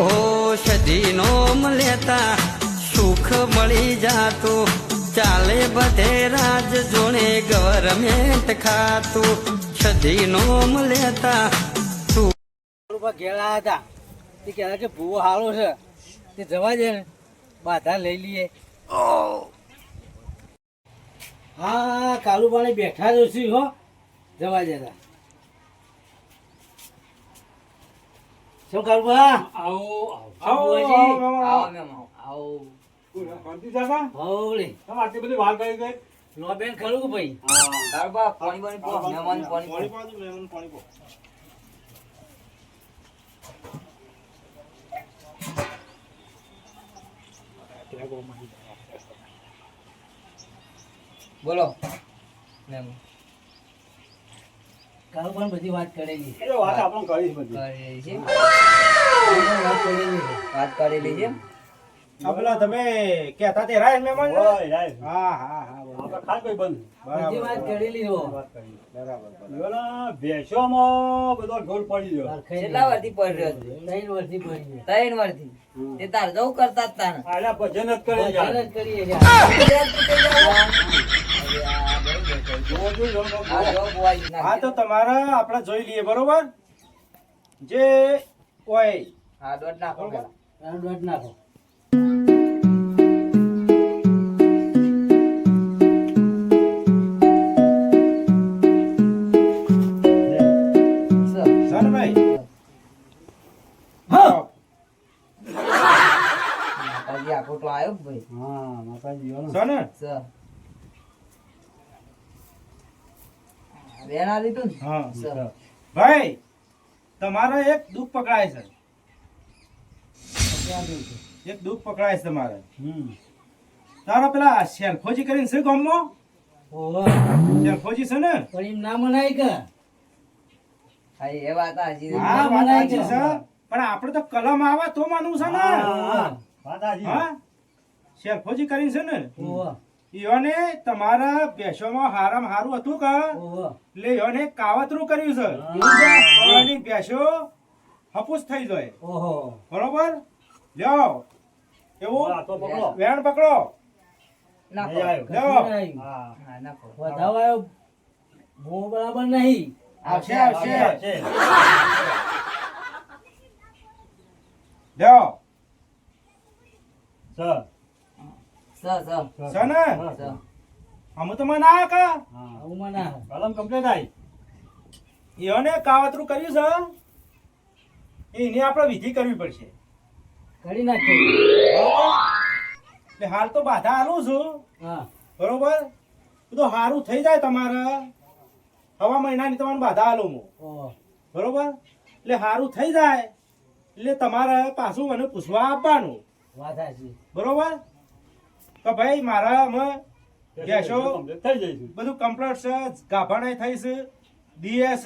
ઓ સદીનો લેતા સુખ મળી જાતું. ચાલે બધે રાજ જોણે ગવર્મેન્ટ ખાતું. સદીનો લેતા સુખ ઉપર ઘેર હતા. તે કહેતા કે ભૂવો હાલો છે. તે જવા દે ને. બાધા લઈ લઈએ. હા કાલુબાને બેઠા જ છું હો. જવા દેતા. શું કરવું આવો આવો, આવો આવો, આવો. આવો આટલી બધી વાત કરી ગઈ લો ખરું ભાઈ? તારબા પાણી પાણી પો મહેમાન પાણી પો. બોલો મહેમાન કાલુબાને બધી વાત કરેલી છે. કરી છે કાલુબાને વાત કરેલી છે. વાત કરેલી છે. પેલા તમે કહેતા તે રાય મહેમાન હા હા હા હા બરાબર. બધી વાત કરેલી હો. ભેંસોમાં બધો ઢોલ પડી ગયો. કેટલા વર્ષથી પડી રહ્યો છે? ત્રણ વર્ષથી પડી છે. ત્રણ વર્ષથી? તે તાર જવું કરતા જ તાને આલા ભજન જ કરે ભજન. જ કરીએ છીએ. હા તો તમારે આપણે જોઈ લઈએ બરોબર? જે હોય. હા દોઢ નાખો દોઢ નાખો. માતાજી આખો તો આવ્યો ભાઈ? હા માતાજી ને. સર દીધું ને? હા સર ભાઈ તમારે એક દુઃખ પકડાય છે? એક દુઃખ પકડાય છે તમારે. હમ. તારા પેલા શેલફોજી કરીને છે ગામમાં. શેલફોજી છે ને? પણ એમ ના મનાય કે. હા એ વાત હાચી હા વાત મનાય છે. પણ આપણે તો કલમ આવે તો માનવું છે ને? હા. વાત હાચી. હા? શેલફોજી કરીને છે ને? ઈઓને તમારા ભેંસોમાં હારામાં હારું હતું કે? એટલે યોને કાવતરું કર્યું છે. એવું છે? ભેંસો હપુસ થઈ જાય. ઓહો. બરોબર? લ્યો. એવું? તો પકડો. વેણ પકડો. નાખો. બરાબર નહીં. આવશે આવશે, આવશે. લ્યો. સર. ને? અમે તો મને આ કા? હા. મને કલમ કાવતરું કર્યું છે? એની આપણે વિધિ કરવી પડશે. કરી હાલ તો બાધા આલું છું. બરોબર? બધું સારું થઈ જાય તમારે. હવા મહિનાની તમારે બાધા આલું હું. બરોબર? એટલે સારું થઈ જાય. એટલે તમારે પાછું મને પૂછવા આપવાનું. બરોબર? તો ભાઈ મારા અમે ગેસો થઈ જઈશું. બધું કમ્પ્લીટ છે ગાભાણાઈ થઈ છે ડીએસ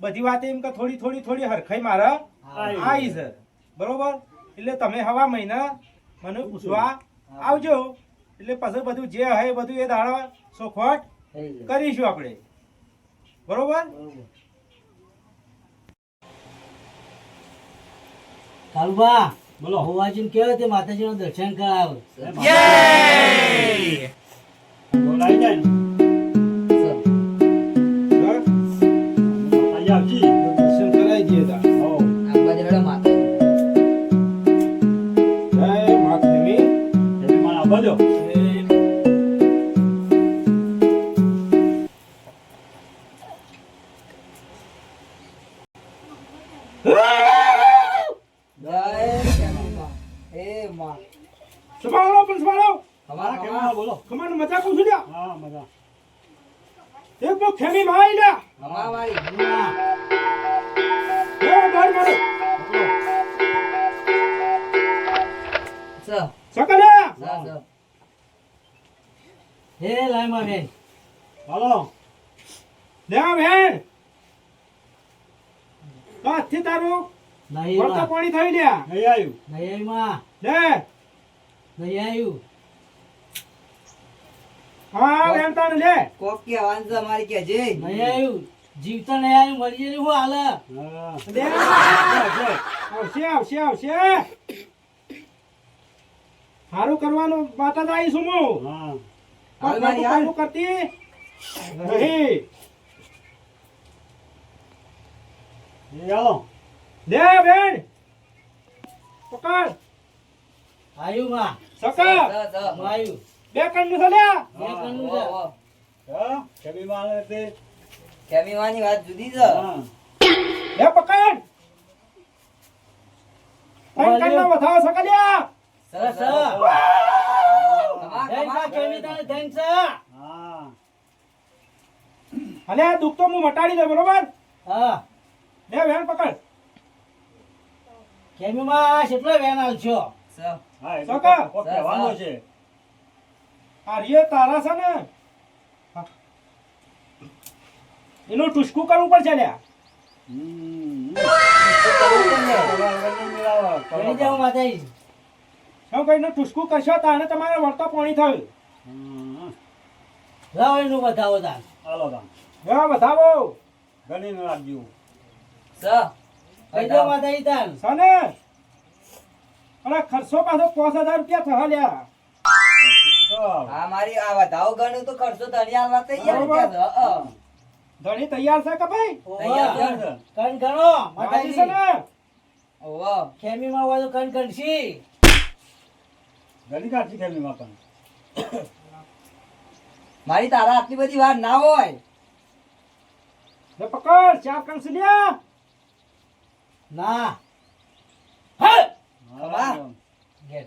બધી વાત એમ કે થોડી થોડી થોડી હરખાઈ મારા આવી છે. બરોબર? એટલે તમે હવા મહિના મને પૂછવા આવજો. એટલે પછી બધું જે હે બધું એ દાડો સોખવટ કરીશું આપણે. બરોબર? બરોબર. કાલુબા. બોલો. હોવાજીને કેવો તે માતાજીનું દર્શન કરાવ? ઢોલ આઈ જાય ને. બોલો? કમાન મજા કહું છું લ્યા. હા, મજા. એક બો ખેમી આવી લ્યા. અમારા વાળી લેવો બાર મારો. સર હે લાયમા બેન હાલો. લે બેન. તો તારું નહીં પાણી થઈ લ્યા નહીં આવ્યું. નહીં માં. લે નહીં આવ્યું હા એમ તાને લે. કોક કે વાંધો મારી કે જે. નહીં આવ્યું. જીવતા નહીં આવ્યું મરી જઈને હું હાલે. હા. આવશે આવશે આવશે. સારું કરવાનું માતા દાઈ આવીશું હું. સારું કરતી. નહીં. દે બેન. પકડ. આયુ માં. સકા હું. આવ્યું. બે કણનું છે લ્યા? બે કણનું છે. હા? કેવી મારે તે? કેમીવાની વાત જુદી છે. લે પકડ. ત્રણ કણના વધાવો સકા સરસ કમા, થેન્ક કમા. કેવી તને હા. અને આ દુઃખ તો હું મટાડી દે બરોબર? હા. બે વેન પકડ. કેમી માં કેટલો વેન આલશો? સ. હા, એ તો સકા. ઓકે વાંધો છે. આ રીએ તારા છે ને એનું ટુસકું કરવું પડશે લ્યા શું કહીને ટુસકું કરશો તાને તમારે વળતો પાણી થયું હમ. એનું બતાવો તાર હાલો તાન. હા વધાવો ગણીને રાખજો. સ. કહી દો માતાજી તાર સને અને ખર્ચો પાછો પાંચ હજાર રૂપિયા થયા લ્યા મારી આ વધાવો ગણ્યું તો ખર્ચો તણી આલવા તૈયાર છે. અ, અ. ધણી તૈયાર છે કે ભાઈ તૈયાર છે. કણ ગણો રાજી છે ને ઓહો. ખેમી માં હોય તો કણ ગણશી ગણી કાઢી ખેલી માતા. મારી તારા આટલી બધી વાર ના હોય લે પકડ ચાર કંસ લ્યા ના હે! હા. ઘેરથી માતાજી હંગાત યો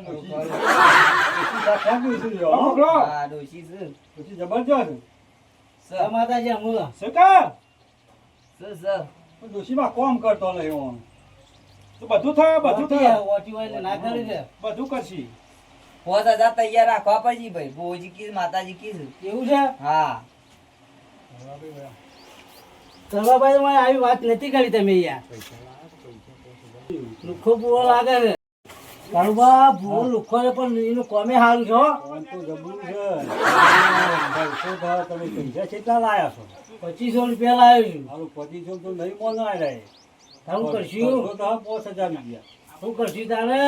ડોશી. ડોશી જા ફેંકી દીધું યો, હો. પકડો આ ડોશી છે. ડોશી જબરજસ્ત. સ. માતાજી અમુ સકા કોમ કરતો નહીં હું. તો બધું થયું બધું થયું ઓટી હોય ના કરી દે બધું કરશી પાંચ હજાર તૈયાર રાખવા પડશે ભાઈ ભોજી કીધું માતાજી કીધું એવું છે હા સર્વાભાઈ મને આવી વાત નથી કરી તમે યાર લુખો બુવો લાગે છે કાળુબા બુવો લુખો છે પણ એનું કોમે સારું છો? હો. તો જબરું છે. બસો ભાવ તમે પૈસા કેટલા લાયા છો. પચીસો રૂપિયા લાવ્યો મારું પચીસો તો નહીં મોનાય આવ્યા તારું કરશું? તો હા પાંચ હજાર રૂપિયા શું કરશું તારે?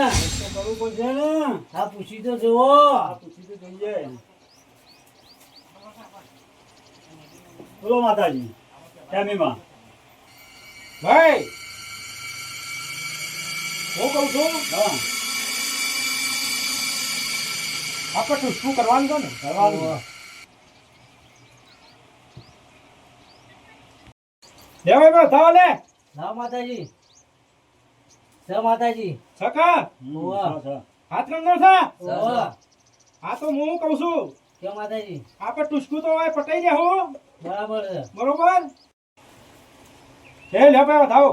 કરવું પડશે ને હા પૂછી તો જુઓ. આ પૂછી તો જોઈએ બોલો માતાજી કેમીમાં ભાઈ! હું કહું છું હા. આપણે શું કરવાનું છે ને? કરવાનું લે. માતાજી. માતાજી. સકા ઓવા. હાથ. આ તો હું કહું છું. કે માતાજી? આપણે ટુસકું તો પટાઈ જાય હું. બરાબર છે. બરોબર? હે લે ભાઈ વધાવો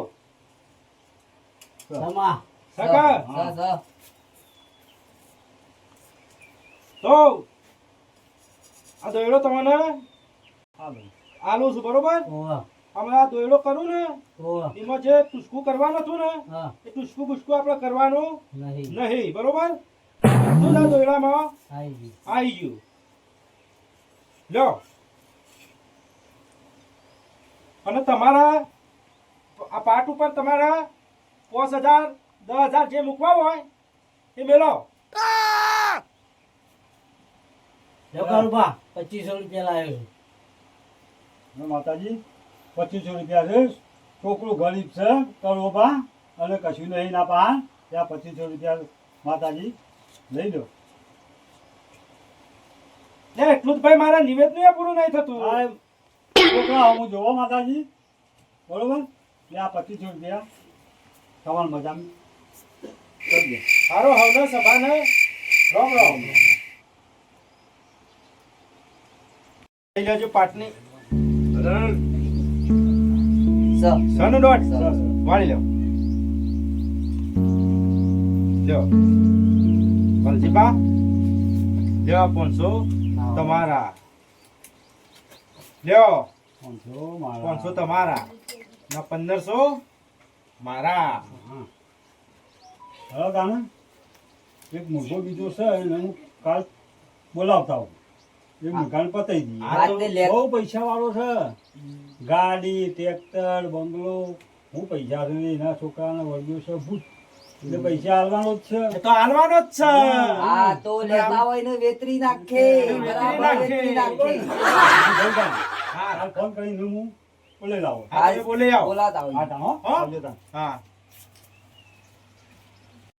સમા સકા સ, સ. તો આ દોયડો તમને આલુ છું બરોબર? અમે આ દોયડો કરું ને એમાં જે ટુસકું કરવાનું હતું ને હા. એ ટુસકું બુસકું આપણે કરવાનું નહીં. નહીં બરોબર? આ દોયડામાં આવી આવી ગયું. લ્યો અને તમારા આ પાટ ઉપર તમારા પાંચ હજાર દસ હજાર જે મૂકવા હોય એ મેળો કાળુબા પચીસો રૂપિયા લાવ્યો છું. માતાજી પચીસો રૂપિયા છે. છોકરું ગરીબ છે કરોબા અને કશું નહીં ના પા ત્યાં પચીસો રૂપિયા માતાજી લઈ લો. એટલું જ ભાઈ મારા નિવેદનું પૂરું નહીં થતું. છોકરા હું જોવો માતાજી. બરોબર? એટલે આ પચીસો રૂપિયા. તમારે મજા કરી દે. સારો હવે સભાને. રોમ રોમ. લઈ લેજો પાટની. સ. સનું દોઢ. સ, સ. વાળી લો. લ્યો. વલજીબા લ્યો પાંચસો તમારા. લ્યો. પાંચસો મારા. પાંચસો તમારા. ના પંદરસો મારા. હા હવે તાને એક મોટો બીજો છે એને હું કાલ બોલાવતા હોઉં એ મકાન પતાઈ દઈએ. હા બહુ પૈસા વાળો છે. ગાડી ટ્રેક્ટર બંગલો હું પૈસા છે એના છોકરાને વળગ્યો છે ભૂત. એટલે પૈસા આલવાનો જ છે. તો હાલવાનો જ છે. આ તો લેતા હોય ને વેતરી નાખે. બરાબર વેતરી નાખે. હા. ફોન કરીને હું બોલે લાવો. હા બોલે આવો. બોલાતા હોય. હા તા હો. હો? આવજો તા. હા.